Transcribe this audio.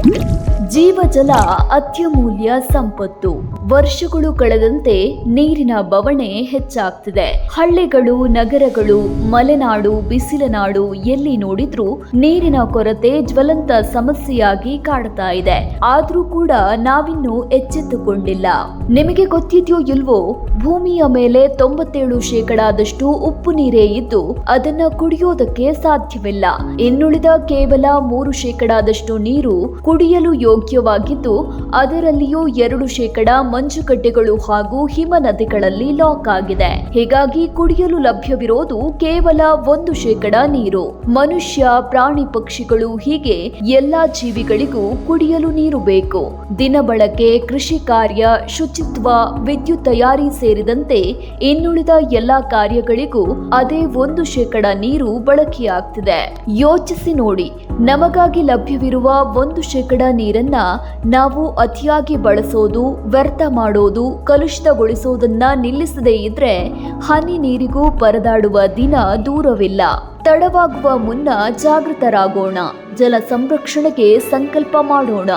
Thank you. ಜೀವಜಲ ಅತ್ಯಮೂಲ್ಯ ಸಂಪತ್ತು. ವರ್ಷಗಳು ಕಳೆದಂತೆ ನೀರಿನ ಬವಣೆ ಹೆಚ್ಚಾಗ್ತಿದೆ. ಹಳ್ಳಿಗಳು, ನಗರಗಳು, ಮಲೆನಾಡು, ಬಿಸಿಲನಾಡು ಎಲ್ಲಿ ನೋಡಿದ್ರೂ ನೀರಿನ ಕೊರತೆ ಜ್ವಲಂತ ಸಮಸ್ಯೆಯಾಗಿ ಕಾಡ್ತಾ ಇದೆ. ಆದ್ರೂ ಕೂಡ ನಾವಿನ್ನೂ ಎಚ್ಚೆತ್ತುಕೊಂಡಿಲ್ಲ. ನಿಮಗೆ ಗೊತ್ತಿದ್ಯೋ ಇಲ್ವೋ, ಭೂಮಿಯ ಮೇಲೆ ತೊಂಬತ್ತೇಳು ಶೇಕಡಾದಷ್ಟು ಉಪ್ಪು ನೀರೇ ಇದ್ದು ಅದನ್ನ ಕುಡಿಯೋದಕ್ಕೆ ಸಾಧ್ಯವಿಲ್ಲ. ಇನ್ನುಳಿದ ಕೇವಲ ಮೂರು ಶೇಕಡಾದಷ್ಟು ನೀರು ಕುಡಿಯಲು ಯೋಗ್ಯವಾಗಿದ್ದು, ಅದರಲ್ಲಿಯೂ ಎರಡು ಶೇಕಡ ಮಂಜುಗಡ್ಡೆಗಳು ಹಾಗೂ ಹಿಮ ನದಿಗಳಲ್ಲಿ ಲಾಕ್ ಆಗಿದೆ. ಹೀಗಾಗಿ ಕುಡಿಯಲು ಲಭ್ಯವಿರೋದು ಕೇವಲ ಒಂದು ಶೇಕಡ ನೀರು. ಮನುಷ್ಯ, ಪ್ರಾಣಿ ಪಕ್ಷಿಗಳು ಹೀಗೆ ಎಲ್ಲಾ ಜೀವಿಗಳಿಗೂ ಕುಡಿಯಲು ನೀರು ಬೇಕು. ದಿನಬಳಕೆ ಕೃಷಿ ಕಾರ್ಯ, ಶುಚಿತ್ವ, ವಿದ್ಯುತ್ ತಯಾರಿ ಸೇರಿದಂತೆ ಇನ್ನುಳಿದ ಎಲ್ಲಾ ಕಾರ್ಯಗಳಿಗೂ ಅದೇ ಒಂದು ಶೇಕಡ ನೀರು ಬಳಕೆಯಾಗ್ತಿದೆ. ಯೋಚಿಸಿ ನೋಡಿ, ನಮಗಾಗಿ ಲಭ್ಯವಿರುವ ಒಂದು ಶೇಕಡ ನಾವು ಅತಿಯಾಗಿ ಬಳಸೋದು, ವ್ಯರ್ಥ ಮಾಡೋದು, ಕಲುಷಿತಗೊಳಿಸೋದನ್ನ ನಿಲ್ಲಿಸದೇ ಇದ್ರೆ ಹನಿ ನೀರಿಗೂ ಪರದಾಡುವ ದಿನ ದೂರವಿಲ್ಲ. ತಡವಾಗುವ ಮುನ್ನ ಜಾಗೃತರಾಗೋಣ. ಜಲ ಸಂರಕ್ಷಣೆಗೆ ಸಂಕಲ್ಪ ಮಾಡೋಣ.